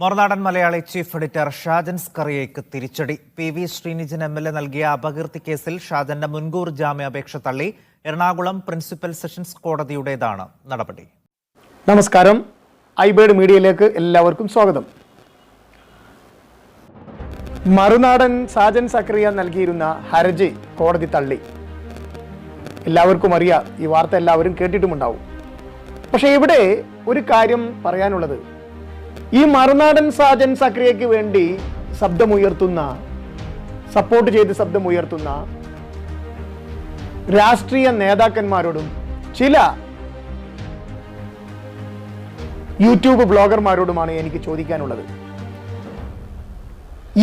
മറുനാടൻ Malayali chief editor Shajan സ്കറിയയ്ക്ക് തിരിച്ചടി. P V Sreenijan M L A നൽകിയ അപകീർത്തി കേസിൽ ഷാജന്റെ മുൻകൂർ ജാമ്യാപേക്ഷ തള്ളി എറണാകുളം പ്രിൻസിപ്പൽ സെഷൻസ് കോടതിയുടേതാണ് നടപടി. നമസ്കാരം. ഐബേഡ് മീഡിയയിലേക്ക് എല്ലാവർക്കും സ്വാഗതം. മറുനാടൻ ഷാജൻ സക്രിയ നൽകിയിരുന്ന ഹർജി കോടതി തള്ളി. എല്ലാവർക്കും അറിയാം ഈ വാർത്ത എല്ലാവരും കേട്ടിട്ടുമുണ്ടാവും. പക്ഷേ ഇവിടെ ഒരു കാര്യം പറയാനുള്ളത്. ഈ മറുനാടൻ സാജൻ സക്രിയയ്ക്ക് വേണ്ടി ശബ്ദമുയർത്തുന്ന സപ്പോർട്ട് ചെയ്ത് ശബ്ദമുയർത്തുന്ന രാഷ്ട്രീയ നേതാക്കന്മാരോടും ചില യൂട്യൂബ് ബ്ലോഗർമാരോടുമാണ് എനിക്ക് ചോദിക്കാനുള്ളത്.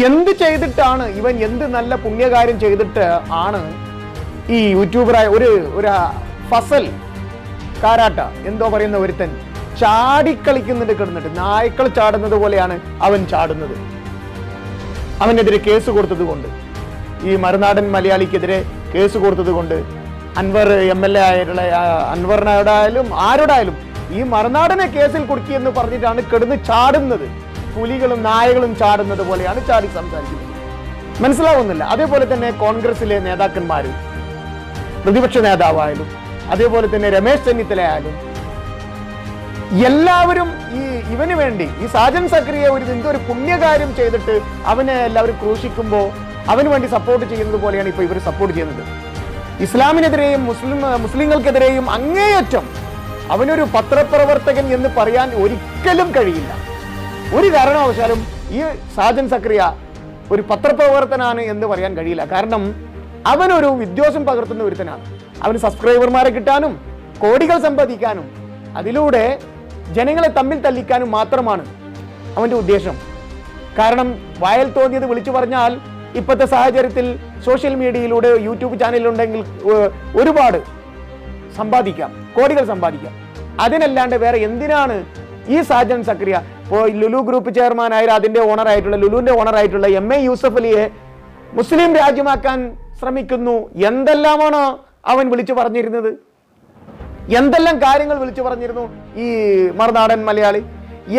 എന്ത് ചെയ്തിട്ടാണ് ഇവൻ എന്ത് നല്ല പുണ്യകാര്യം ചെയ്തിട്ട് ആണ് ഈ യൂട്യൂബറായ ഒരു ഒരു ഫസൽ കാരാട്ട എന്തോ പറയുന്ന ഒരുത്തൻ ചാടിക്കളിക്കുന്നുണ്ട് കിടന്നിട്ട് നായ്ക്കൾ ചാടുന്നത് പോലെയാണ് അവൻ ചാടുന്നത്. അവനെതിരെ കേസ് കൊടുത്തത് കൊണ്ട് ഈ മറുനാടൻ മലയാളിക്കെതിരെ കേസ് കൊടുത്തത് കൊണ്ട് അൻവർ എം എൽ എ ആയിട്ടുള്ള അൻവറിനോടായാലും ആരോടായാലും ഈ മറുനാടനെ കേസിൽ കുടുക്കി എന്ന് പറഞ്ഞിട്ടാണ് കിടന്ന് ചാടുന്നത്. പുലികളും നായകളും ചാടുന്നത് പോലെയാണ് ചാടി സംസാരിക്കുന്നത്. മനസ്സിലാവുന്നില്ല. അതേപോലെ തന്നെ കോൺഗ്രസിലെ നേതാക്കന്മാരും പ്രതിപക്ഷ നേതാവായാലും അതേപോലെ തന്നെ രമേശ് ചെന്നിത്തല ആയാലും എല്ലാവരും ഈ ഇവന് വേണ്ടി ഈ സാജൻ സക്രിയ ഒരു എന്തോ ഒരു പുണ്യകാര്യം ചെയ്തിട്ട് അവനെ എല്ലാവരും ക്രൂശിക്കുമ്പോൾ അവന് വേണ്ടി സപ്പോർട്ട് ചെയ്യുന്നത് പോലെയാണ് ഇപ്പൊ ഇവർ സപ്പോർട്ട് ചെയ്യുന്നത്. ഇസ്ലാമിനെതിരെയും മുസ്ലിം മുസ്ലിങ്ങൾക്കെതിരെയും അങ്ങേയറ്റം അവനൊരു പത്രപ്രവർത്തകൻ എന്ന് പറയാൻ ഒരിക്കലും കഴിയില്ല. ഒരു കാരണവശാലും ഈ സാജൻ സക്രിയ ഒരു പത്രപ്രവർത്തനാണ് എന്ന് പറയാൻ കഴിയില്ല. കാരണം അവനൊരു വിദ്വേഷം പകർത്തുന്ന ഒരുത്തനാണ്. അവന് സബ്സ്ക്രൈബർമാരെ കിട്ടാനും കോടികൾ സമ്പാദിക്കാനും അതിലൂടെ ജനങ്ങളെ തമ്മിൽ തല്ലിക്കാനും മാത്രമാണ് അവന്റെ ഉദ്ദേശം. കാരണം വായൽ തോന്നിയത് വിളിച്ചു പറഞ്ഞാൽ ഇപ്പോഴത്തെ സാഹചര്യത്തിൽ സോഷ്യൽ മീഡിയയിലൂടെ യൂട്യൂബ് ചാനലിലുണ്ടെങ്കിൽ ഒരുപാട് സമ്പാദിക്കാം കോടികൾ സമ്പാദിക്കാം. അതിനല്ലാണ്ട് വേറെ എന്തിനാണ് ഈ സാജൻ സക്രിയ? ഇപ്പോൾ ലുലു ഗ്രൂപ്പ് ചെയർമാൻ അതിന്റെ ലുലുവിന്റെ ഓണർ ആയിട്ടുള്ള എം എ യൂസഫ് അലിയെ മുസ്ലിം രാജ്യമാക്കാൻ ശ്രമിക്കുന്നു. എന്തെല്ലാമാണ് അവൻ വിളിച്ചു പറഞ്ഞിരുന്നത്? എന്തെല്ലാം കാര്യങ്ങൾ വിളിച്ചു പറഞ്ഞിരുന്നു ഈ മറുനാടൻ മലയാളി?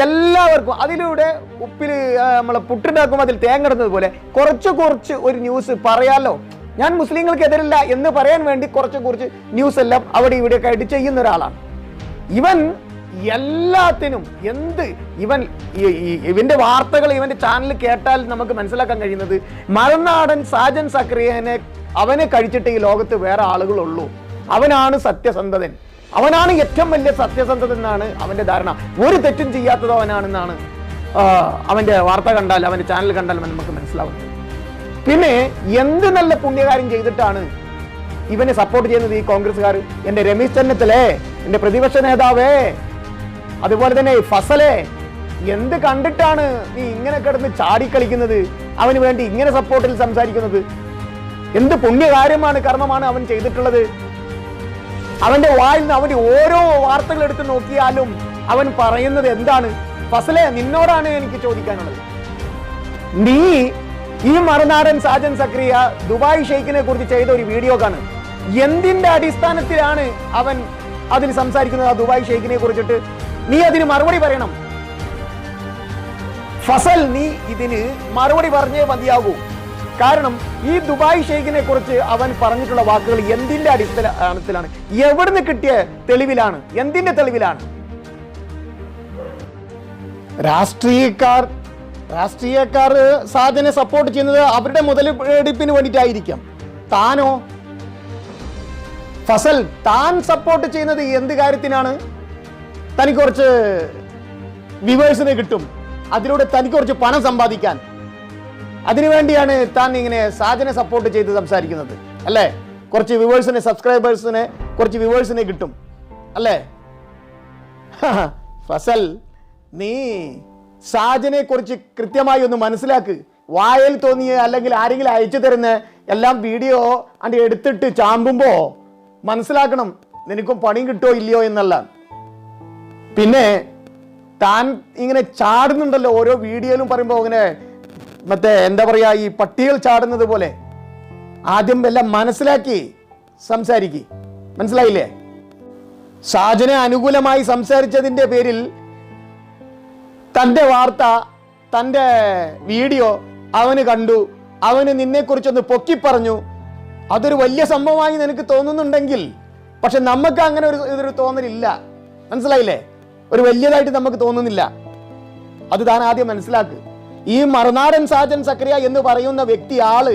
എല്ലാവർക്കും അതിലൂടെ ഉപ്പിൽ നമ്മളെ പുട്ടുണ്ടാക്കുമ്പോൾ അതിൽ തേങ്ങടുന്നത് പോലെ കുറച്ച് കുറച്ച് ഒരു ന്യൂസ് പറയാലോ? ഞാൻ മുസ്ലിങ്ങൾക്കെതിരല്ല എന്ന് പറയാൻ വേണ്ടി കുറച്ച് കുറച്ച് ന്യൂസ് എല്ലാം അവിടെ ഇവിടെയൊക്കെ ആയിട്ട് ചെയ്യുന്ന ഒരാളാണ്. ഇവൻ എല്ലാത്തിനും എന്ത് ഇവൻ ഇവന്റെ വാർത്തകൾ ഇവന്റെ ചാനൽ കേട്ടാൽ നമുക്ക് മനസ്സിലാക്കാൻ കഴിയുന്നത് മറുനാടൻ സാജൻ സക്രിയനെ അവനെ കഴിച്ചിട്ട് ഈ ലോകത്ത് വേറെ ആളുകളുള്ളൂ. അവനാണ് സത്യസന്ധതൻ. അവനാണ് ഏറ്റവും വലിയ സത്യസന്ധത എന്നാണ് അവന്റെ ധാരണ. ഒരു തെറ്റും ചെയ്യാത്തത് അവനാണെന്നാണ് അവന്റെ വാർത്ത കണ്ടാൽ അവന്റെ ചാനൽ കണ്ടാൽ നമുക്ക് മനസ്സിലാവുന്നത്. പിന്നെ എന്ത് നല്ല പുണ്യകാര്യം ചെയ്തിട്ടാണ് ഇവനെ സപ്പോർട്ട് ചെയ്യുന്നത് ഈ കോൺഗ്രസ്സുകാർ? എന്റെ രമേശ് ചെന്നിത്തലേ എന്റെ പ്രതിപക്ഷ നേതാവേ അതുപോലെ തന്നെ ഫസലേ എന്ത് കണ്ടിട്ടാണ് നീ ഇങ്ങനെ കിടന്ന് ചാടിക്കളിക്കുന്നത്? അവന് വേണ്ടി ഇങ്ങനെ സപ്പോർട്ടിൽ സംസാരിക്കുന്നത്? എന്ത് പുണ്യകാര്യമാണ് കർമ്മമാണ് അവൻ ചെയ്തിട്ടുള്ളത്? അവന്റെ വായിൽ നിന്ന് അവന്റെ ഓരോ വാർത്തകൾ എടുത്ത് നോക്കിയാലും അവൻ പറയുന്നത് എന്താണ്? ഫസലെ നിന്നോടാണ് എനിക്ക് ചോദിക്കാനുള്ളത്. നീ ഈ മറുനാടൻ സാജൻ സക്രിയ ദുബായ് ഷെയ്ഖിനെ കുറിച്ച് ചെയ്ത ഒരു വീഡിയോ കാണും. എന്തിന്റെ അടിസ്ഥാനത്തിലാണ് അവൻ അതിൽ സംസാരിക്കുന്നത് ആ ദുബായ് ഷെയ്ഖിനെ കുറിച്ചിട്ട്? നീ അതിന് മറുപടി പറയണം. ഫസൽ നീ ഇതിന് മറുപടി പറഞ്ഞേ മതിയാകൂ. കാരണം ഈ ദുബായ് ഷെയ്ഖിനെ കുറിച്ച് അവൻ പറഞ്ഞിട്ടുള്ള വാക്കുകൾ എന്തിന്റെ അടിസ്ഥാനത്തിലാണ്? എവിടുന്ന് കിട്ടിയ തെളിവിലാണ്? എന്തിന്റെ തെളിവിലാണ്? രാഷ്ട്രീയക്കാർ രാഷ്ട്രീയക്കാർ സാധനെ സപ്പോർട്ട് ചെയ്യുന്നത് അവരുടെ മുതലെടുപ്പിന് വേണ്ടിയിട്ടായിരിക്കാം. താനോ? ഫസൽ താൻ സപ്പോർട്ട് ചെയ്യുന്നത് എന്ത് കാര്യത്തിനാണ്? തനിക്ക് കുറച്ച് വിവേഴ്സിനെ കിട്ടും. അതിലൂടെ തനിക്ക് കുറച്ച് പണം സമ്പാദിക്കാൻ. അതിനുവേണ്ടിയാണ് താൻ ഇങ്ങനെ സാജനെ സപ്പോർട്ട് ചെയ്ത് സംസാരിക്കുന്നത്. അല്ലേ? കുറച്ച് വിവേഴ്സിനെ സബ്സ്ക്രൈബേഴ്സിനെ കുറച്ച് വിവേഴ്സിനെ കിട്ടും. അല്ലേ? ഫസൽ നീ സാജനെ കുറിച്ച് കൃത്യമായി ഒന്ന് മനസ്സിലാക്ക്. വായൽ തോന്നിയ അല്ലെങ്കിൽ ആരെങ്കിലും അയച്ചു തരുന്ന എല്ലാം വീഡിയോ അണ്ട് എടുത്തിട്ട് ചാമ്പുമ്പോ മനസ്സിലാക്കണം നിനക്കും പണി കിട്ടോ ഇല്ലയോ എന്നല്ല പിന്നെ താൻ ഇങ്ങനെ ചാടുന്നുണ്ടല്ലോ ഓരോ വീഡിയോയിലും പറയുമ്പോൾ ഇങ്ങനെ മറ്റേ എന്താ പറയാ ഈ പട്ടികൾ ചാടുന്നത് പോലെ ആദ്യം എല്ലാം മനസ്സിലാക്കി സംസാരിക്കി. മനസ്സിലായില്ലേ? ഷാജനെ അനുകൂലമായി സംസാരിച്ചതിന്റെ പേരിൽ തന്റെ വാർത്ത തന്റെ വീഡിയോ അവന് കണ്ടു. അവന് നിന്നെക്കുറിച്ചൊന്ന് പൊക്കി പറഞ്ഞു അതൊരു വലിയ സംഭവമായി നിനക്ക് തോന്നുന്നുണ്ടെങ്കിൽ പക്ഷെ നമുക്ക് അങ്ങനെ ഒരു ഇതൊരു തോന്നലില്ല. മനസ്സിലായില്ലേ? ഒരു വലിയതായിട്ട് നമുക്ക് തോന്നുന്നില്ല. അത് താൻ ആദ്യം മനസ്സിലാക്ക്. ഈ മറുനാടൻ സാജൻ സക്രിയ എന്ന് പറയുന്ന വ്യക്തി ആൾ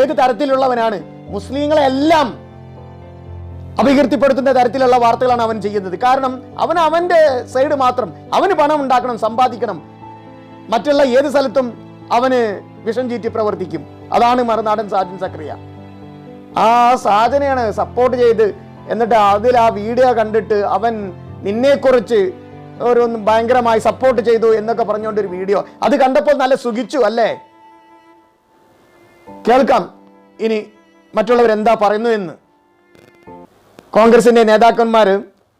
ഏത് തരത്തിലുള്ളവനാണ്? മുസ്ലിങ്ങളെ എല്ലാം അപകീർത്തിപ്പെടുത്തുന്ന തരത്തിലുള്ള വാർത്തകളാണ് അവൻ ചെയ്യുന്നത്. കാരണം അവൻ അവന്റെ സൈഡ് മാത്രം അവന് പണം ഉണ്ടാക്കണം സമ്പാദിക്കണം. മറ്റുള്ള ഏത് സ്ഥലത്തും അവന് വിഷം ചീറ്റി പ്രവർത്തിക്കും. അതാണ് മറുനാടൻ സാജൻ സക്രിയ. ആ സാജനെയാണ് സപ്പോർട്ട് ചെയ്ത് എന്നിട്ട് അതിൽ ആ വീഡിയോ കണ്ടിട്ട് അവൻ നിന്നെക്കുറിച്ച് ഒരു ഭയങ്കരമായി സപ്പോർട്ട് ചെയ്തു എന്നൊക്കെ പറഞ്ഞുകൊണ്ട് ഒരു വീഡിയോ അത് കണ്ടപ്പോൾ നല്ല സുഖിച്ചു അല്ലേ? കേൾക്കാം. ഇനി മറ്റുള്ളവർ എന്താ പറയുന്നു എന്ന്. കോൺഗ്രസിന്റെ നേതാക്കന്മാർ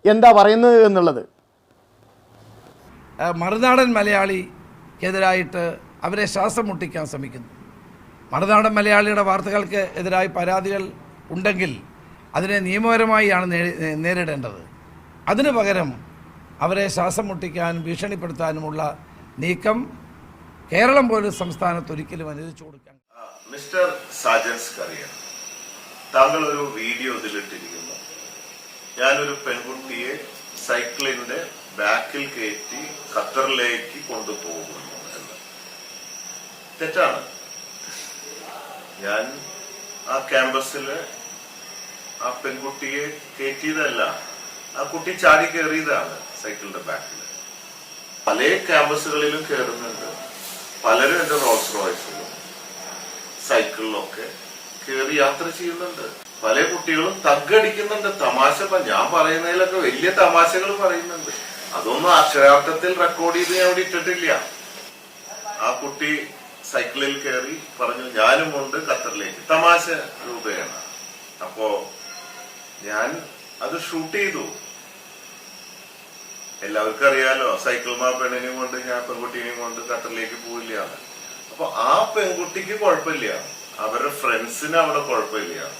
എന്താ പറയുന്നു എന്നുള്ളത്. മറുനാടൻ മലയാളിക്കെതിരായിട്ട് അവരെ ശ്വാസം മുട്ടിക്കാൻ ശ്രമിക്കുന്നു. മറുനാടൻ മലയാളിയുടെ വാർത്തകൾക്ക് എതിരായി പരാതികൾ ഉണ്ടെങ്കിൽ അതിനെ നിയമപരമായി ആണ് നേരിടേണ്ടത്. അതിനു പകരം അവരെ ശ്വാസം മുട്ടിക്കാനും ഭീഷണിപ്പെടുത്താനുമുള്ള നീക്കം കേരളം പോലൊരു സംസ്ഥാനത്ത് ഒരിക്കലും അനുവദിച്ചു കൊടുക്കാൻ മിസ്റ്റർ സാജൻസ് കറിയ താങ്കൾ ഒരു വീഡിയോ ഇതിലിട്ടിരിക്കുന്നു. ഞാനൊരു പെൺകുട്ടിയെ സൈക്കിളിന്റെ ബാക്കിൽ കയറ്റി ഖത്തറിലേക്ക് കൊണ്ടുപോകുന്നു എന്ന്. തെറ്റാണ്. ഞാൻ ആ ക്യാമ്പസിൽ ആ പെൺകുട്ടിയെ കയറ്റിയതല്ല ആ കുട്ടി ചാടി കയറിയതാണ്. സൈക്കിളിന്റെ ബാക്കിൽ പല ക്യാമ്പസുകളിലും കയറുന്നുണ്ട് പലരും എന്റെ റോൾസ് റോയ്സിലും സൈക്കിളിലൊക്കെ കയറി യാത്ര ചെയ്യുന്നുണ്ട്. പല കുട്ടികളും തഗ്ഗടിക്കുന്നുണ്ട് തമാശ ഞാൻ പറയുന്നതിലൊക്കെ വലിയ തമാശകൾ പറയുന്നുണ്ട്. അതൊന്നും അക്ഷരാർത്ഥത്തിൽ റെക്കോർഡ് ചെയ്ത് ഞാൻ ഇവിടെ ഇട്ടിട്ടില്ല. ആ കുട്ടി സൈക്കിളിൽ കയറി പറഞ്ഞു ഞാനും ഉണ്ട് ഖത്തറിലേക്ക്. തമാശ രൂപേണ. അപ്പോ ഞാൻ അത് ഷൂട്ട് ചെയ്തു. എല്ലാവർക്കും അറിയാലോ സൈക്കിൾ മാ പെണ്ണിനെയും കൊണ്ട് ഞാൻ പെൺകുട്ടീനെയും കൊണ്ട് ഖത്തറിലേക്ക് പോവില്ല. അപ്പൊ ആ പെൺകുട്ടിക്ക് കുഴപ്പമില്ല. അവരുടെ ഫ്രണ്ട്സിന് അവിടെ കുഴപ്പമില്ല.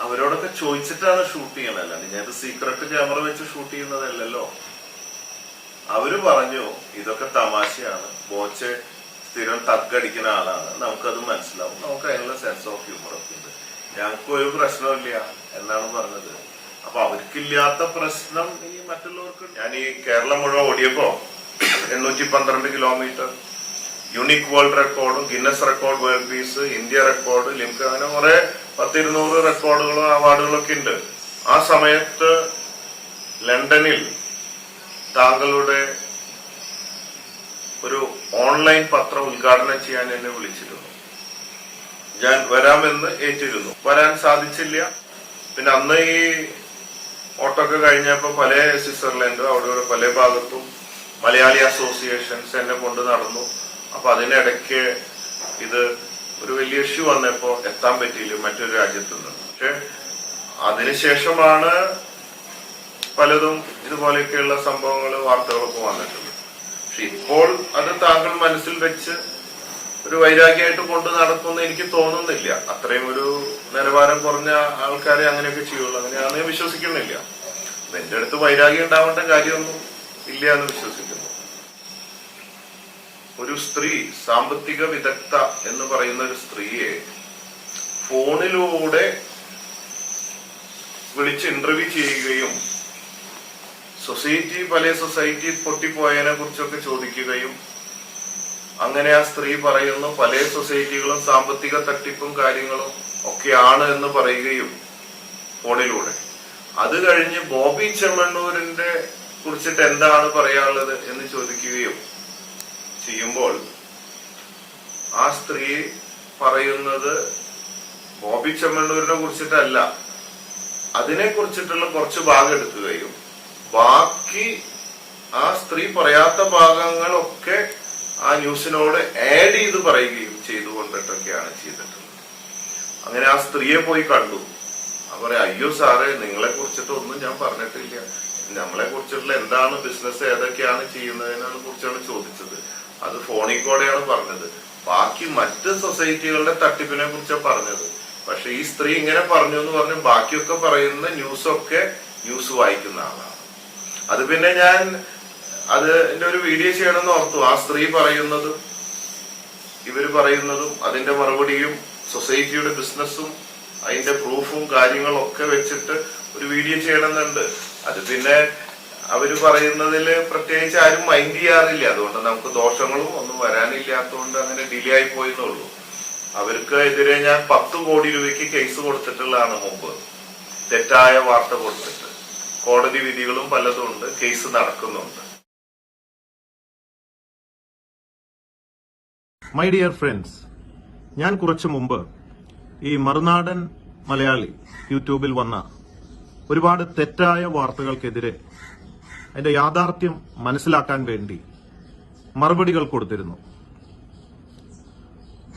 അവരോടൊക്കെ ചോദിച്ചിട്ടാണ് ഷൂട്ട് ചെയ്യണത് അല്ലാണ്ട് ഞാൻ സീക്രട്ട് ക്യാമറ വെച്ച് ഷൂട്ട് ചെയ്യുന്നതല്ലല്ലോ. അവർ പറഞ്ഞു ഇതൊക്കെ തമാശയാണ്. ബോച്ച് സ്ഥിരം തക്കടിക്കുന്ന ആളാണ്. നമുക്കത് മനസ്സിലാവും. നമുക്ക് അതിനുള്ള സെൻസ് ഓഫ് ഹ്യൂമർ ഒക്കെ ഉണ്ട്. ഞങ്ങൾക്ക് ഒരു പ്രശ്നമില്ല എന്നാണ് പറഞ്ഞത്. അപ്പൊ അവർക്കില്ലാത്ത പ്രശ്നം ഈ മറ്റുള്ളവർക്ക് ഞാൻ ഈ കേരളം മുഴുവൻ ഓടിയപ്പോ എണ്ണൂറ്റി പന്ത്രണ്ട് കിലോമീറ്റർ യുണീക് വേൾഡ് റെക്കോർഡും Guinness record world peace India record Limca അങ്ങനെ കുറെ പത്തിരുന്നൂറ് റെക്കോർഡുകളും അവാർഡുകളും ഒക്കെ ഉണ്ട്. ആ സമയത്ത് ലണ്ടനിൽ താങ്കളുടെ ഒരു ഓൺലൈൻ പത്രം ഉദ്ഘാടനം ചെയ്യാൻ എന്നെ വിളിച്ചിരുന്നു. ഞാൻ വരാമെന്ന് ഏറ്റിരുന്നു. വരാൻ സാധിച്ചില്ല. പിന്നെ അന്ന് ഈ ഓട്ടൊക്കെ കഴിഞ്ഞപ്പോ പല സ്വിറ്റ്സർലൻഡും അവിടെ ഇവിടെ പല ഭാഗത്തും മലയാളി അസോസിയേഷൻസ് എന്നെ കൊണ്ട് നടന്നു. അപ്പൊ അതിനിടയ്ക്ക് ഇത് ഒരു വലിയ ഇഷ്യൂ വന്നപ്പോ എത്താൻ പറ്റിയില്ല മറ്റൊരു രാജ്യത്ത് നിന്ന് പക്ഷെ അതിനുശേഷമാണ് പലതും ഇതുപോലെയൊക്കെയുള്ള സംഭവങ്ങൾ വാർത്തകളൊക്കെ വന്നിട്ടുള്ളത്. പക്ഷെ ഇപ്പോൾ അത് താങ്കൾ മനസ്സിൽ വെച്ച് ഒരു വൈരാഗ്യമായിട്ട് കൊണ്ട് നടക്കുമെന്ന് എനിക്ക് തോന്നുന്നില്ല. അത്രയും ഒരു നിലവാരം കുറഞ്ഞ ആൾക്കാരെ അങ്ങനെയൊക്കെ ചെയ്യുള്ളൂ. അങ്ങനെയാണെന്ന് വിശ്വസിക്കുന്നില്ല. എന്റെ അടുത്ത് വൈരാഗ്യം ഉണ്ടാവേണ്ട കാര്യമൊന്നും ഇല്ല എന്ന് വിശ്വസിക്കുന്നു. ഒരു സ്ത്രീ സാമ്പത്തിക വിദഗ്ധ എന്ന് പറയുന്ന ഒരു സ്ത്രീയെ ഫോണിലൂടെ വിളിച്ച് ഇന്റർവ്യൂ ചെയ്യുകയും സൊസൈറ്റി പല സൊസൈറ്റി പൊട്ടിപ്പോയതിനെ കുറിച്ചൊക്കെ ചോദിക്കുകയും അങ്ങനെ ആ സ്ത്രീ പറയുന്നു പല സൊസൈറ്റികളും സാമ്പത്തിക തട്ടിപ്പും കാര്യങ്ങളും ഒക്കെയാണ് എന്ന് പറയുകയും ഫോണിലൂടെ. അത് കഴിഞ്ഞ് ബോബി ചെമ്മണ്ണൂരിന്റെ കുറിച്ചിട്ട് എന്താണ് പറയാനുള്ളത് എന്ന് ചോദിക്കുകയും ചെയ്യുമ്പോൾ ആ സ്ത്രീ പറയുന്നത് ബോബി ചെമ്മണ്ണൂരിനെ കുറിച്ചിട്ടല്ല അതിനെ കുറിച്ചിട്ടുള്ള കുറച്ച് ഭാഗം എടുക്കുകയും ബാക്കി ആ സ്ത്രീ പറയാത്ത ഭാഗങ്ങളൊക്കെ ആ ന്യൂസിനോട് ആഡ് ചെയ്ത് പറയുകയും ചെയ്തുകൊണ്ടിട്ടൊക്കെയാണ് ചെയ്തിട്ടുള്ളത്. അങ്ങനെ ആ സ്ത്രീയെ പോയി കണ്ടു. അവർ അയ്യോ സാറേ നിങ്ങളെ കുറിച്ചിട്ട് ഒന്നും ഞാൻ പറഞ്ഞിട്ടില്ല. നമ്മളെ കുറിച്ചിട്ടുള്ള എന്താണ് ബിസിനസ് ഏതൊക്കെയാണ് ചെയ്യുന്നതിനെ കുറിച്ചാണ് ചോദിച്ചത്. അത് ഫോണിൽ കൂടെയാണ് പറഞ്ഞത്. ബാക്കി മറ്റ് സൊസൈറ്റികളുടെ തട്ടിപ്പിനെ കുറിച്ചാണ് പറഞ്ഞത്. പക്ഷെ ഈ സ്ത്രീ ഇങ്ങനെ പറഞ്ഞു എന്ന് പറഞ്ഞ് ബാക്കിയൊക്കെ പറയുന്ന ന്യൂസൊക്കെ ന്യൂസ് വായിക്കുന്ന ആളാണ്. അത് പിന്നെ ഞാൻ അത് എന്റെ ഒരു വീഡിയോ ചെയ്യണമെന്ന് ഓർത്തു. ആ സ്ത്രീ പറയുന്നതും ഇവർ പറയുന്നതും അതിന്റെ മറുപടിയും സൊസൈറ്റിയുടെ ബിസിനസ്സും അതിന്റെ പ്രൂഫും കാര്യങ്ങളും ഒക്കെ വെച്ചിട്ട് ഒരു വീഡിയോ ചെയ്യണമെന്നുണ്ട്. അത് പിന്നെ അവർ പറയുന്നതിൽ പ്രത്യേകിച്ച് ആരും മൈൻഡ് ചെയ്യാറില്ല. അതുകൊണ്ട് നമുക്ക് ദോഷങ്ങളും ഒന്നും വരാനില്ലാത്തതുകൊണ്ട് അങ്ങനെ ഡിലേ ആയി പോയെന്നുള്ളൂ. അവർക്ക് എതിരെ ഞാൻ പത്ത് കോടി രൂപയ്ക്ക് കേസ് കൊടുത്തിട്ടുള്ളതാണ് മുമ്പ്. തെറ്റായ വാർത്ത കൊടുത്തിട്ട്. കോടതി വിധികളും പലതും ഉണ്ട്. കേസ് നടക്കുന്നുണ്ട്. മൈ ഡിയർ ഫ്രണ്ട്സ് ഞാൻ കുറച്ചു മുമ്പ് ഈ മറുനാടൻ മലയാളി യൂട്യൂബിൽ വന്ന ഒരുപാട് തെറ്റായ വാർത്തകൾക്കെതിരെ അതിന്റെ യാഥാർത്ഥ്യം മനസ്സിലാക്കാൻ വേണ്ടി മറുപടികൾ കൊടുത്തിരുന്നു.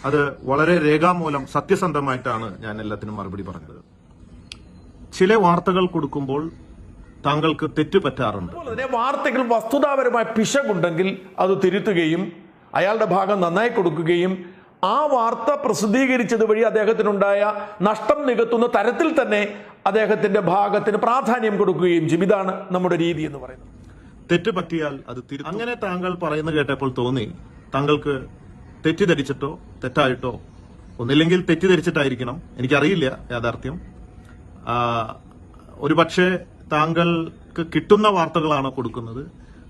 അത് വളരെ രേഖാമൂലം സത്യസന്ധമായിട്ടാണ് ഞാൻ എല്ലാത്തിനും മറുപടി പറഞ്ഞത്. ചില വാർത്തകൾ കൊടുക്കുമ്പോൾ താങ്കൾക്ക് തെറ്റുപറ്റാറുണ്ട് വാർത്തകൾ വസ്തുതാപരമായ പിശകുണ്ടെങ്കിൽ അത് തിരുത്തുകയും അയാളുടെ ഭാഗം നന്നായി കൊടുക്കുകയും ആ വാർത്ത പ്രസിദ്ധീകരിച്ചത് വഴി അദ്ദേഹത്തിനുണ്ടായ നഷ്ടം നികത്തുന്ന തരത്തിൽ തന്നെ അദ്ദേഹത്തിന്റെ ഭാഗത്തിന് പ്രാധാന്യം കൊടുക്കുകയും ചെയ്യും. ഇതാണ് നമ്മുടെ രീതി എന്ന് പറയുന്നത്. തെറ്റ് പറ്റിയാൽ അത് അങ്ങനെ താങ്കൾ പറയുന്നത് കേട്ടപ്പോൾ തോന്നി. താങ്കൾക്ക് തെറ്റിദ്ധരിച്ചിട്ടോ തെറ്റായിട്ടോ ഒന്നില്ലെങ്കിൽ തെറ്റിദ്ധരിച്ചിട്ടായിരിക്കണം. എനിക്കറിയില്ല യാഥാർത്ഥ്യം. ഒരു ഒരുപക്ഷെ താങ്കൾക്ക് കിട്ടുന്ന വാർത്തകളാണോ കൊടുക്കുന്നത്.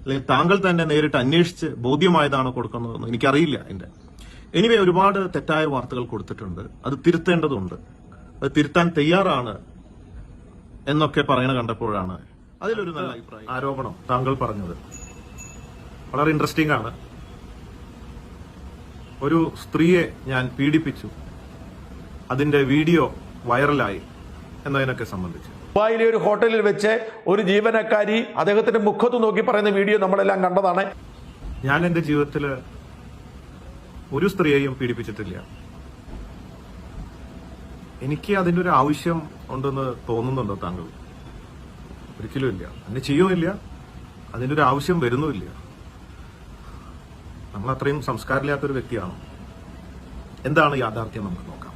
അല്ലെങ്കിൽ താങ്കൾ തന്നെ നേരിട്ട് അന്വേഷിച്ച് ബോധ്യമായതാണോ കൊടുക്കുന്നതെന്ന് എനിക്കറിയില്ല എന്റെ എനിവേ ഒരുപാട് തെറ്റായ വാർത്തകൾ കൊടുത്തിട്ടുണ്ട്. അത് തിരുത്തേണ്ടതുണ്ട്. അത് തിരുത്താൻ തയ്യാറാണ് എന്നൊക്കെ പറയണ കണ്ടപ്പോഴാണ് അതിലൊരു നല്ല അഭിപ്രായം. ആരോപണം താങ്കൾ പറഞ്ഞത്. വളരെ ഇൻട്രസ്റ്റിംഗ് ആണ്. ഒരു സ്ത്രീയെ ഞാൻ പീഡിപ്പിച്ചു. അതിന്റെ വീഡിയോ വൈറലായി എന്നതിനൊക്കെ സംബന്ധിച്ച്. ദുബായിലെ ഒരു ഹോട്ടലിൽ വെച്ച് ഒരു ജീവനക്കാരി അദ്ദേഹത്തിന്റെ മുഖത്ത് നോക്കി പറയുന്ന വീഡിയോ നമ്മളെല്ലാം കണ്ടതാണ്. ഞാൻ എന്റെ ജീവിതത്തിൽ ഒരു സ്ത്രീയെയും പീഡിപ്പിച്ചിട്ടില്ല. എനിക്ക് അതിന്റെ ഒരു ആവശ്യം ഉണ്ടെന്ന് തോന്നുന്നുണ്ടോ താങ്കൾ? ഒരിക്കലും ഇല്ല. അങ്ങനെ ചെയ്യുമില്ല അതിന്റെ ഒരു ആവശ്യം വരുന്നുമില്ല. നമ്മൾ അത്രയും സംസ്കാരമില്ലാത്തൊരു വ്യക്തിയാണ്. എന്താണ് യാഥാർത്ഥ്യം നമുക്ക് നോക്കാം.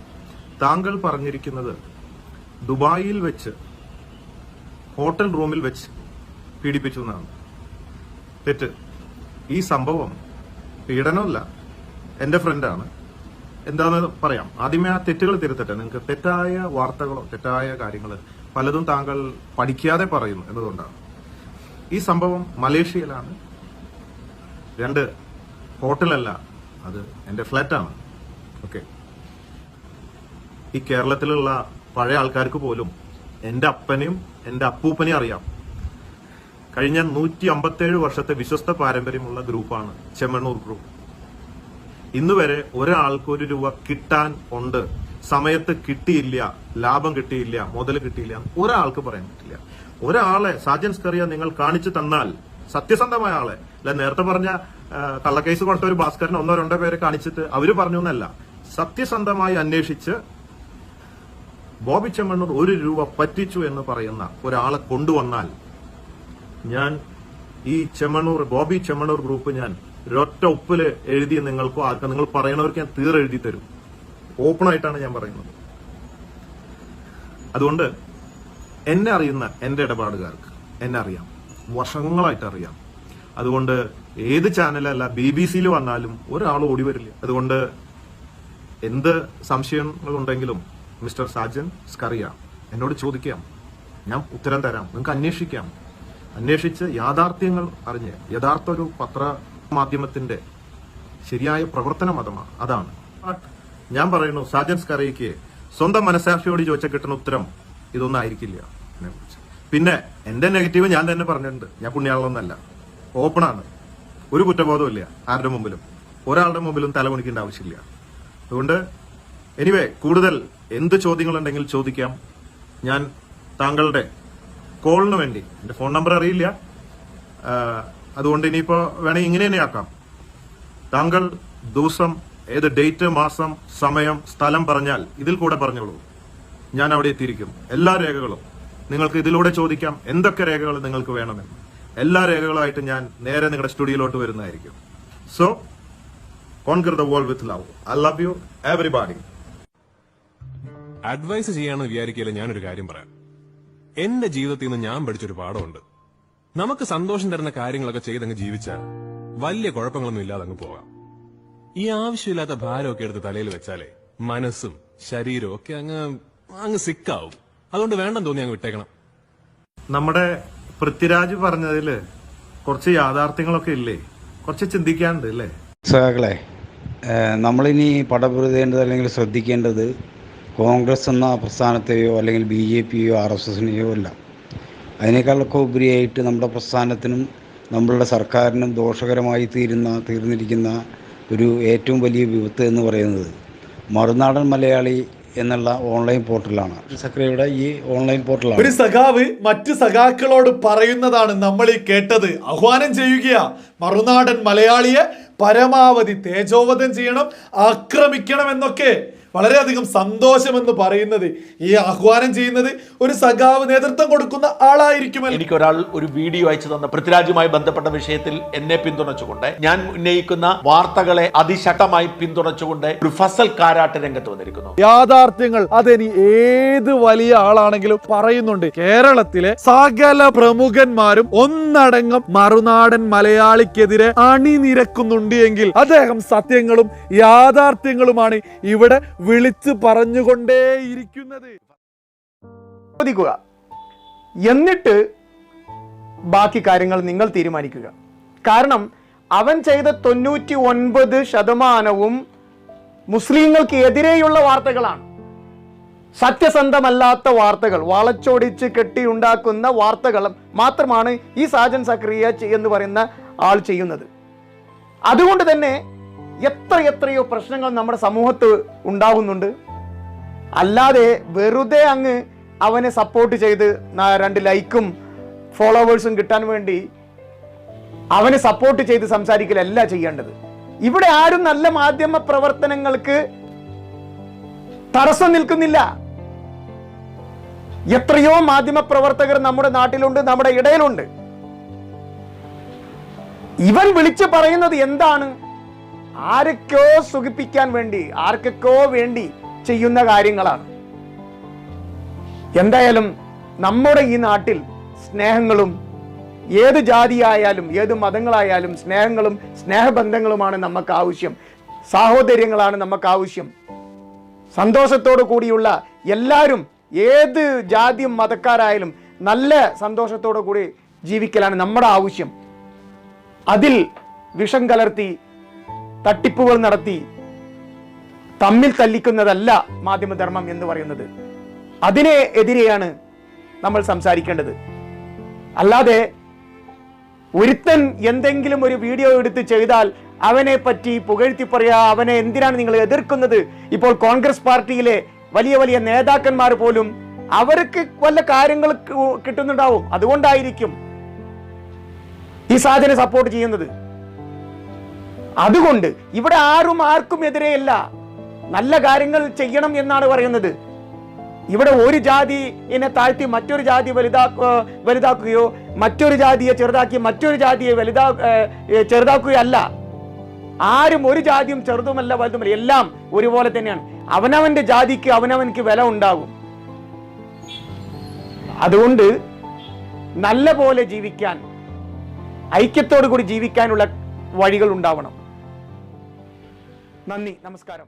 താങ്കൾ പറഞ്ഞിരിക്കുന്നത് ദുബായിൽ വെച്ച് ഹോട്ടൽ റൂമിൽ വെച്ച് പീഡിപ്പിച്ചു എന്നാണ്. തെറ്റ്. ഈ സംഭവം പീഡനമല്ല. എന്റെ ഫ്രണ്ടാണ് എന്താന്ന് പറയാം. ആദ്യമേ ആ തെറ്റുകൾ തിരുത്തട്ടെ. നിങ്ങൾക്ക് തെറ്റായ വാർത്തകളോ തെറ്റായ കാര്യങ്ങൾ പലതും താങ്കൾ പഠിക്കാതെ പറയുന്നു എന്നതുകൊണ്ടാണ്. ഈ സംഭവം മലേഷ്യയിലാണ്. രണ്ട് ഹോട്ടലല്ല അത് എന്റെ ഫ്ലാറ്റാണ്. ഓക്കെ. ഈ കേരളത്തിലുള്ള പഴയ ആൾക്കാർക്ക് പോലും എന്റെ അപ്പനെയും എന്റെ അപ്പൂപ്പനെയും അറിയാം. കഴിഞ്ഞ നൂറ്റി അമ്പത്തേഴ് വർഷത്തെ വിശ്വസ്ത പാരമ്പര്യമുള്ള ഗ്രൂപ്പാണ് ചെമ്മണ്ണൂർ ഗ്രൂപ്പ്. ഇന്ന് വരെ ഒരാൾക്ക് ഒരു രൂപ കിട്ടാൻ ഉണ്ട്. സമയത്ത് കിട്ടിയില്ല ലാഭം കിട്ടിയില്ല മുതൽ കിട്ടിയില്ല ഒരാൾക്ക് പറയാൻ പറ്റില്ല. ഒരാളെ സാജൻ സ്കറിയ നിങ്ങൾ കാണിച്ചു തന്നാൽ സത്യസന്ധമായ ആളെ അല്ല നേരത്തെ പറഞ്ഞ കള്ളക്കേസ് കൊണ്ട ഒരു ഭാസ്കരൻ ഒന്നോ രണ്ടോ പേരെ കാണിച്ചിട്ട് അവർ പറഞ്ഞു എന്നല്ല. സത്യസന്ധമായി അന്വേഷിച്ച് ബോബി ചെമ്മണ്ണൂർ ഒരു രൂപ പറ്റിച്ചു എന്ന് പറയുന്ന ഒരാളെ കൊണ്ടുവന്നാൽ ഞാൻ ഈ ചെമ്മണ്ണൂർ ബോബി ചെമ്മണ്ണൂർ ഗ്രൂപ്പ് ഞാൻ ഒരൊറ്റ ഒപ്പിൽ എഴുതി നിങ്ങൾക്കോ ആർക്കും നിങ്ങൾ പറയണവർക്ക് ഞാൻ തീർ എഴുതി തരും. ഓപ്പൺ ആയിട്ടാണ് ഞാൻ പറയുന്നത്. അതുകൊണ്ട് എന്നെ അറിയുന്ന എന്റെ ഇടപാടുകാർക്ക് എന്നെ അറിയാം. വർഷങ്ങളായിട്ട് അറിയാം. അതുകൊണ്ട് ഏത് ചാനലല്ല ബി ബി സിയിൽ വന്നാലും ഒരാൾ ഓടി വരില്ല. അതുകൊണ്ട് എന്ത് സംശയങ്ങളുണ്ടെങ്കിലും മിസ്റ്റർ സാജൻ സ്കറിയ എന്നോട് ചോദിക്കാം. ഞാൻ ഉത്തരം തരാം. നിങ്ങൾക്ക് അന്വേഷിക്കാം. അന്വേഷിച്ച് യാഥാർത്ഥ്യങ്ങൾ അറിഞ്ഞ് യഥാർത്ഥ ഒരു പത്ര മാധ്യമത്തിന്റെ ശരിയായ പ്രവർത്തന മതമാണ് അതാണ്. ഞാൻ പറയുന്നു സാജൻ സ്കറിയയ്ക്ക് സ്വന്തം മനസാക്ഷിയോട് ചോദിച്ച കിട്ടുന്ന ഉത്തരം ഇതൊന്നും ആയിരിക്കില്ല പിന്നെ എന്റെ നെഗറ്റീവ് ഞാൻ തന്നെ പറഞ്ഞിട്ടുണ്ട്. ഞാൻ പുണ്യാളൊന്നല്ല ഓപ്പണാണ് ഒരു കുറ്റബോധവും ഇല്ല ആരുടെ മുമ്പിലും. ഒരാളുടെ മുമ്പിലും തലകുണിക്കേണ്ട ആവശ്യമില്ല. അതുകൊണ്ട് എനിവേ കൂടുതൽ എന്ത് ചോദ്യങ്ങളുണ്ടെങ്കിൽ ചോദിക്കാം. ഞാൻ താങ്കളുടെ കോളിന് വേണ്ടി എന്റെ ഫോൺ നമ്പർ അറിയില്ല. അതുകൊണ്ട് ഇനിയിപ്പോ വേണമെങ്കിൽ ഇങ്ങനെ തന്നെ ആക്കാം. താങ്കൾ ദിവസം ഏത് ഡേറ്റ് മാസം സമയം സ്ഥലം പറഞ്ഞാൽ ഇതിൽ കൂടെ പറഞ്ഞോളൂ. ഞാൻ അവിടെ എത്തിയിരിക്കും എല്ലാ രേഖകളും നിങ്ങൾക്ക് ഇതിലൂടെ ചോദിക്കാം. എന്തൊക്കെ രേഖകൾ നിങ്ങൾക്ക് വേണമെന്ന്. എല്ലാ രേഖകളുമായിട്ട് ഞാൻ നേരെ നിങ്ങളുടെ സ്റ്റുഡിയോയിലോട്ട് വരുന്നതായിരിക്കും. So conquer the world with love I love you everybody advice ചെയ്യാന്ന് വിചാരിക്കില്ല ഞാനൊരു കാര്യം പറയാം. എന്റെ ജീവിതത്തിൽ നിന്ന് ഞാൻ പഠിച്ചൊരു പാഠമുണ്ട്. നമുക്ക് സന്തോഷം തരുന്ന കാര്യങ്ങളൊക്കെ ചെയ്തങ്ങ് ജീവിച്ചാൽ വലിയ കുഴപ്പങ്ങളൊന്നും ഇല്ലാതെ അങ്ങ് പോകാം. ഈ ആവശ്യമില്ലാത്ത ഭാരമൊക്കെ എടുത്ത് തലയിൽ വെച്ചാലേ മനസ്സും ശരീരവും ഒക്കെ അങ്ങ് അങ്ങ് സിക്കാവും അതുകൊണ്ട് വേണ്ടെന്ന് തോന്നി അങ്ങ് വിട്ടേക്കണം. നമ്മുടെ പൃഥ്വിരാജ് പറഞ്ഞതിൽ കുറച്ച് യാഥാർത്ഥ്യങ്ങളൊക്കെ ഇല്ലേ? കുറച്ച് ചിന്തിക്കാനുണ്ട് അല്ലേ സഹാക്കളെ നമ്മളിനി പടപുരുതേണ്ടത് അല്ലെങ്കിൽ ശ്രദ്ധിക്കേണ്ടത് കോൺഗ്രസ് എന്ന പ്രസ്ഥാനത്തെയോ അല്ലെങ്കിൽ ബി ജെ പിയോ ആർ എസ് എസിനെയോ അല്ല. അതിനേക്കാളൊക്കെ ഉപരിയായിട്ട് നമ്മുടെ പ്രസ്ഥാനത്തിനും നമ്മളുടെ സർക്കാരിനും ദോഷകരമായി തീരുന്ന തീർന്നിരിക്കുന്ന ഒരു ഏറ്റവും വലിയ വിപത്ത് എന്ന് പറയുന്നത് മറുനാടൻ മലയാളി എന്നുള്ള ഓൺലൈൻ പോർട്ടലാണ്. സക്രിയയുടെ ഈ ഓൺലൈൻ പോർട്ടലാണ്. ഒരു സഖാവ് മറ്റു സഖാക്കളോട് പറയുന്നതാണ് നമ്മൾ ഈ കേട്ടത്. ആഹ്വാനം ചെയ്യുകയാ. മറുനാടൻ മലയാളിയെ പരമാവധി തേജോവധം ചെയ്യണം ആക്രമിക്കണം എന്നൊക്കെ. വളരെയധികം സന്തോഷമെന്ന് പറയുന്നത് ഈ ആഹ്വാനം ചെയ്യുന്നത് ഒരു സഖാവ് നേതൃത്വം കൊടുക്കുന്ന ആളായിരിക്കുമല്ലോ. എനിക്ക് ഒരാൾ ഒരു വീഡിയോ അയച്ചു തന്ന പൃഥ്വിരാജുമായി ബന്ധപ്പെട്ട വിഷയത്തിൽ എന്നെ പിന്തുണച്ചുകൊണ്ട് ഞാൻ ഉന്നയിക്കുന്ന വാർത്തകളെ അതിശക്തമായി പിന്തുണച്ചുകൊണ്ട് ഒരു ഫസൽ കാരാട്ട് രംഗത്ത് വന്നിരിക്കുന്നു. യാഥാർത്ഥ്യങ്ങൾ അതിനി ഏത് വലിയ ആളാണെങ്കിലും പറയുന്നുണ്ട്. കേരളത്തിലെ സകല പ്രമുഖന്മാരും ഒന്നടങ്കം മറുനാടൻ മലയാളിക്കെതിരെ അണിനിരക്കുന്നുണ്ട് എങ്കിൽ അദ്ദേഹം സത്യങ്ങളും യാഥാർത്ഥ്യങ്ങളുമാണ് ഇവിടെ വിളിച്ചു പറഞ്ഞുകൊണ്ടേയിരിക്കുന്നത്. ചോദിക്കുക. എന്നിട്ട് ബാക്കി കാര്യങ്ങൾ നിങ്ങൾ തീരുമാനിക്കുക. കാരണം അവൻ ചെയ്ത തൊണ്ണൂറ്റി ഒൻപത് ശതമാനവും മുസ്ലിങ്ങൾക്ക് എതിരെയുള്ള വാർത്തകളാണ്. സത്യസന്ധമല്ലാത്ത വാർത്തകൾ വളച്ചൊടിച്ച് കെട്ടിയുണ്ടാക്കുന്ന വാർത്തകൾ മാത്രമാണ് ഈ സാജൻ സക്രിയ എന്ന് പറയുന്ന ആൾ ചെയ്യുന്നത്. അതുകൊണ്ട് തന്നെ എത്ര എത്രയോ പ്രശ്നങ്ങൾ നമ്മുടെ സമൂഹത്ത് ഉണ്ടാകുന്നുണ്ട് അല്ലാതെ വെറുതെ അങ്ങ് അവനെ സപ്പോർട്ട് ചെയ്ത് രണ്ട് ലൈക്കും ഫോളോവേഴ്സും കിട്ടാൻ വേണ്ടി അവനെ സപ്പോർട്ട് ചെയ്ത് സംസാരിക്കലല്ല ചെയ്യേണ്ടത്. ഇവിടെ ആരും നല്ല മാധ്യമ പ്രവർത്തനങ്ങൾക്ക് തടസ്സം നിൽക്കുന്നില്ല. എത്രയോ മാധ്യമ പ്രവർത്തകർ നമ്മുടെ നാട്ടിലുണ്ട് നമ്മുടെ ഇടയിലുണ്ട്. ഇവൻ വിളിച്ചു പറയുന്നത് എന്താണ്? ആരൊക്കെയോ സുഖിപ്പിക്കാൻ വേണ്ടി ആർക്കൊക്കെയോ വേണ്ടി ചെയ്യുന്ന കാര്യങ്ങളാണ്. എന്തായാലും നമ്മുടെ ഈ നാട്ടിൽ സ്നേഹങ്ങളും ഏത് ജാതിയായാലും ഏത് മതങ്ങളായാലും സ്നേഹങ്ങളും സ്നേഹബന്ധങ്ങളുമാണ് നമുക്ക് ആവശ്യം. സാഹോദര്യങ്ങളാണ് നമുക്ക് ആവശ്യം. സന്തോഷത്തോടു കൂടിയുള്ള എല്ലാവരും ഏത് ജാതി മതക്കാരായാലും നല്ല സന്തോഷത്തോടു കൂടി ജീവിക്കലാണ് നമ്മുടെ ആവശ്യം. അതിൽ വിഷം കലർത്തി തട്ടിപ്പുകൾ നടത്തി തമ്മിൽ തല്ലിക്കുന്നതല്ല മാധ്യമധർമ്മം എന്ന് പറയുന്നത്. അതിനെ എതിരെയാണ് നമ്മൾ സംസാരിക്കേണ്ടത്. അല്ലാതെ ഒരുത്തൻ എന്തെങ്കിലും ഒരു വീഡിയോ എടുത്ത് ചെയ്താൽ അവനെ പറ്റി പുകഴ്ത്തി പറയാ അവനെ എന്തിനാണ് നിങ്ങൾ എതിർക്കുന്നത്? ഇപ്പോൾ കോൺഗ്രസ് പാർട്ടിയിലെ വലിയ വലിയ നേതാക്കന്മാർ പോലും അവർക്ക് വല്ല കാര്യങ്ങൾ കിട്ടുന്നുണ്ടാവും. അതുകൊണ്ടായിരിക്കും ഈ സാധനം സപ്പോർട്ട് ചെയ്യുന്നത്. അതുകൊണ്ട് ഇവിടെ ആരും ആർക്കും എതിരെയല്ല. നല്ല കാര്യങ്ങൾ ചെയ്യണം എന്നാണ് പറയുന്നത്. ഇവിടെ ഒരു ജാതി എന്നെ താഴ്ത്തി മറ്റൊരു ജാതി വലുതാ വലുതാക്കുകയോ മറ്റൊരു ജാതിയെ ചെറുതാക്കി മറ്റൊരു ജാതിയെ വലുതാ ചെറുതാക്കുകയോ ചെറുതാക്കുകയല്ല. ആരും ഒരു ജാതിയും ചെറുതുമല്ല വലുതുമല്ല. എല്ലാം ഒരുപോലെ തന്നെയാണ്. അവനവന്റെ ജാതിക്ക് അവനവനക്ക് വില ഉണ്ടാകും. അതുകൊണ്ട് നല്ല പോലെ ജീവിക്കാൻ ഐക്യത്തോടു കൂടി ജീവിക്കാനുള്ള വഴികൾ ഉണ്ടാവണം. നന്ദി നമസ്കാരം.